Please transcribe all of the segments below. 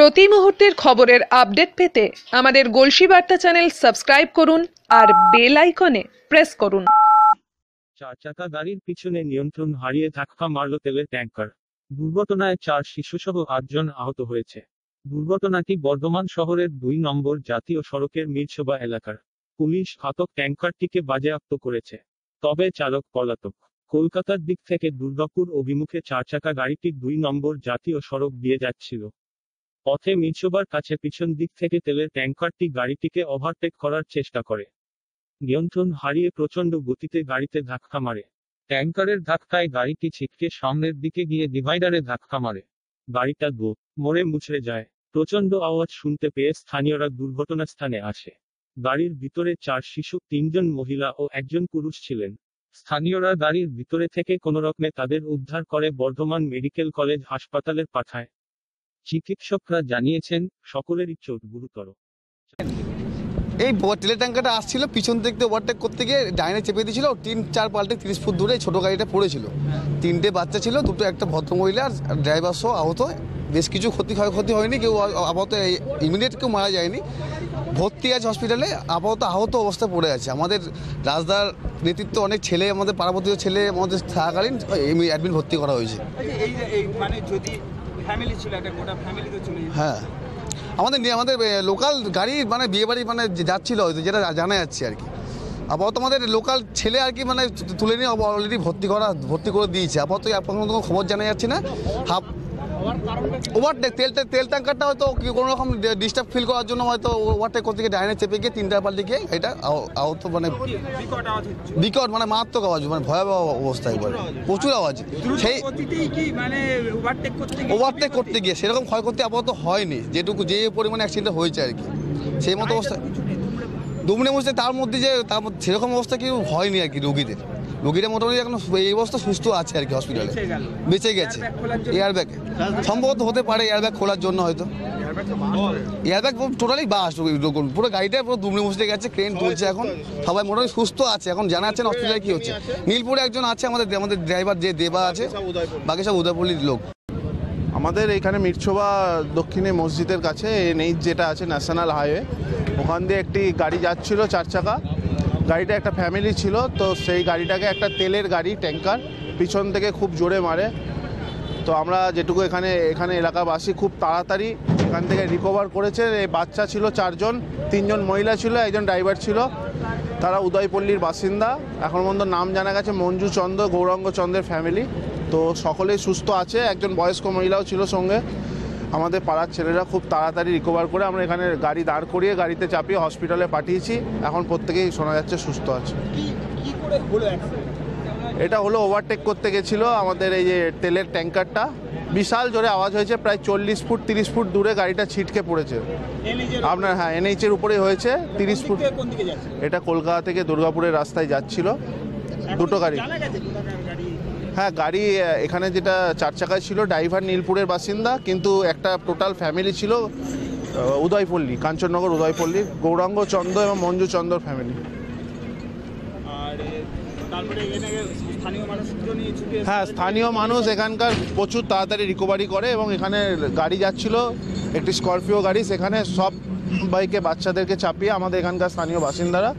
প্রতি মুহূর্তের খবরের আপডেট পেতে আমাদের গলসি বার্তা চ্যানেল সাবস্ক্রাইব করুন আর বেল আইকনে প্রেস করুন। চার চাকা গাড়ির পিছনে নিয়ন্ত্রণ হারিয়ে ধাক্কা মারল তেলের ট্যাঙ্কার দুর্ঘটনায় চার শিশুসহ আটজন আহত হয়েছে। দুর্ঘটনাটি বর্ধমান শহরের দুই নম্বর জাতীয় সড়কের মিরসভা এলাকার। পুলিশ ঘাতক ট্যাঙ্কারটিকে বাজেয়াপ্ত করেছে। তবে চালক পলাতক। কলকাতার দিক থেকে দুর্গাপুর অভিমুখে চার চাকা গাড়িটি দুই নম্বর জাতীয় সড়ক দিয়ে যাচ্ছিল। পথে মিরসভার কাছে পিছন দিক থেকে তেলের ট্যাঙ্কারটি গাড়িটিকে ওভারটেক করার চেষ্টা করে। নিয়ন্ত্রণ হারিয়ে প্রচণ্ড গতিতে গাড়িতে ধাক্কা মারে। ট্যাঙ্কারের ধাক্কায় গাড়িটি ছিটকে সামনের দিকে গিয়ে ডিভাইডারে ধাক্কা মারে। গাড়িটা গো মরে মুচড়ে যায়। প্রচণ্ড আওয়াজ শুনতে পেয়ে স্থানীয়রা দুর্ঘটনাস্থানে আসে। গাড়ির ভিতরে চার শিশু, তিনজন মহিলা ও একজন পুরুষ ছিলেন। স্থানীয়রা গাড়ির ভিতরে থেকে কোনোরকমে তাদের উদ্ধার করে বর্ধমান মেডিকেল কলেজ হাসপাতালে পাঠায়। চিকিৎসকরা জানিয়েছেন সকলেরই চোট গুরুতর। এই তেলের ট্যাঙ্কারটা আসছিল পিছন থেকে ওভারটেক করতে গিয়ে ডাইনে চেপে দিয়েছিল তিন চার পাল্টে তিরিশ ফুট দূরে ছোটো গাড়িটা পড়েছিল। তিনটে বাচ্চা ছিল দুটো একটা ভদ্রমহিলা আর ড্রাইভার সহ আহত। বেশ কিছু ক্ষতি ক্ষয়ক্ষতি হয়নি কেউ আপাতত ইমিডিয়েট কেউ মারা যায়নি। ভর্তি আছে হসপিটালে আপাতত আহত অবস্থায় পড়ে আছে। আমাদের রাজদার নেতৃত্ব অনেক ছেলে আমাদের পাড়াপতির ছেলে আমাদের থাকাকালীন অ্যাডমিট ভর্তি করা হয়েছে। আচ্ছা, মানে যদি ফ্যামিলি ছিল, একটা গোটা ফ্যামিলি তো হ্যাঁ। আমাদের আমাদের লোকাল গাড়ি মানে বিয়ে বাড়ি মানে যাচ্ছিল হয়তো যেটা জানা যাচ্ছে আর কি। আপাতত আমাদের লোকাল ছেলে আর কি মানে তুলে নিয়ে অলরেডি ভর্তি করা, ভর্তি করে দিয়েছে। আপাতত এখন কোনো খবর জানা যাচ্ছে না। হাফ ওভারটেক তেলটা তেল ট্যাঙ্কারটা হয়তো কোনো রকম ডিস্টার্ব ফিল করার জন্য হয়তো ওভারটেক করতে গিয়ে ডাইনে চেপে গিয়ে তিনটা পাল্টে গিয়ে এটা আহ- আহত মানে বিকট মানে মারাত্মক আওয়াজ মানে ভয়াবহ অবস্থা একবার। প্রচুর আওয়াজ। সেই ওভারটেক করতে গিয়ে সেরকম ক্ষয়ক্ষতি আপাতত হয়নি, যেটুকু যে পরিমাণে অ্যাক্সিডেন্ট হয়েছে আর কি। সেই মতো অবস্থা। দুমড়ে মুছতে তার মধ্যে যে তার সেরকম অবস্থা কেউ হয়নি আর কি রোগীদের। রোগীরা মোটামুটি এখন এই অবস্থা সুস্থ আছে আর কি হসপিটালে বেঁচে গেছে। জন্য? এয়ারব্যাগ সম্ভবত হতে পারে এয়ারব্যাগ খোলার জন্য হয়তো। এয়ারব্যাগ টোটালি বাস পুরো গাড়িটা পুরো দুমড়ে মুছতে গেছে ক্রেন তুলছে এখন। সবাই মোটামুটি সুস্থ আছে এখন জানা যাচ্ছে না হসপিটালে কি হচ্ছে? নীলপুরে একজন আছে আমাদের আমাদের ড্রাইভার যে দেবা আছে বাকি সব উদয়পল্লির লোক। আমাদের এখানে মিরছোবা দক্ষিণে মসজিদের কাছে এনএইচ যেটা আছে ন্যাশনাল হাইওয়ে ওখান দিয়ে একটি গাড়ি যাচ্ছিল চার চাকা। গাড়িটা একটা ফ্যামিলি ছিল, তো সেই গাড়িটাকে একটা তেলের গাড়ি ট্যাঙ্কার পিছন থেকে খুব জোরে মারে। তো আমরা যেটুকু এখানে এখানে এলাকাবাসী খুব তাড়াতাড়ি এখান থেকে রিকভার করেছে। এই বাচ্চা ছিল চারজন, তিনজন মহিলা ছিল, একজন ড্রাইভার ছিল। তারা উদয়পল্লীর বাসিন্দা। এখন পর্যন্ত নাম জানা গেছে মঞ্জু চন্দ্র গৌরাঙ্গ চন্দ্রের ফ্যামিলি তো সকলেই সুস্থ আছে, একজন বয়স্ক মহিলাও ছিল সঙ্গে। আমাদের পাড়ার ছেলেরা খুব তাড়াতাড়ি রিকভার করে আমরা এখানে গাড়ি দাঁড় করিয়ে গাড়িতে চাপিয়ে হসপিটালে পাঠিয়েছি। এখন প্রত্যেকেই শোনা যাচ্ছে সুস্থ আছে। এটা হলো ওভারটেক করতে গেছিল আমাদের এই যে তেলের ট্যাঙ্কারটা। বিশাল জোরে আওয়াজ হয়েছে প্রায় চল্লিশ ফুট তিরিশ ফুট দূরে গাড়িটা ছিটকে পড়েছে। আপনার হ্যাঁ এনএইচের উপরেই হয়েছে তিরিশ ফুট। এটা কলকাতা থেকে দুর্গাপুরের রাস্তায় যাচ্ছিল। দুটো গাড়ি হ্যাঁ গাড়ি এখানে যেটা চার চাকায় ছিল ড্রাইভার নীলপুরের বাসিন্দা কিন্তু একটা টোটাল ফ্যামিলি ছিল উদয়পল্লী কাঞ্চননগর উদয়পল্লীর গৌরাঙ্গ চন্দ্র এবং মঞ্জু চন্দ্র ফ্যামিলি। হ্যাঁ স্থানীয় মানুষ এখানকার প্রচুর তাড়াতাড়ি রিকভারি করে এবং এখানে গাড়ি যাচ্ছিল একটি স্করপিও গাড়ি সেখানে সব বাইকে বাচ্চাদেরকে চাপিয়ে আমাদের এখানকার স্থানীয় বাসিন্দারা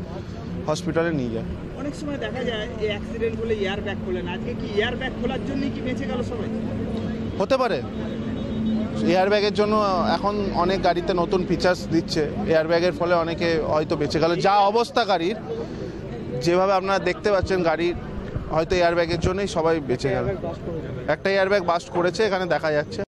হসপিটালে নিয়ে যায়। অনেক সময় দেখা যায় এই অ্যাক্সিডেন্ট হলে এয়ার ব্যাগ খোলে না আজকে কি এয়ার ব্যাগ খোলার জন্যই কি বেঁচে গেল সবাই? হতে পারে। এয়ারব্যাগের জন্য এখন অনেক গাড়িতে নতুন ফিচার্স দিচ্ছে। এয়ারব্যাগের ফলে অনেকে হয়তো বেঁচে গেল। যা অবস্থা গাড়ির, যেভাবে আপনারা দেখতে পাচ্ছেন গাড়ির, হয়তো এয়ারব্যাগের জন্যই সবাই বেঁচে গেল। একটা এয়ারব্যাগ বাস্ট করেছে, এখানে দেখা যাচ্ছে।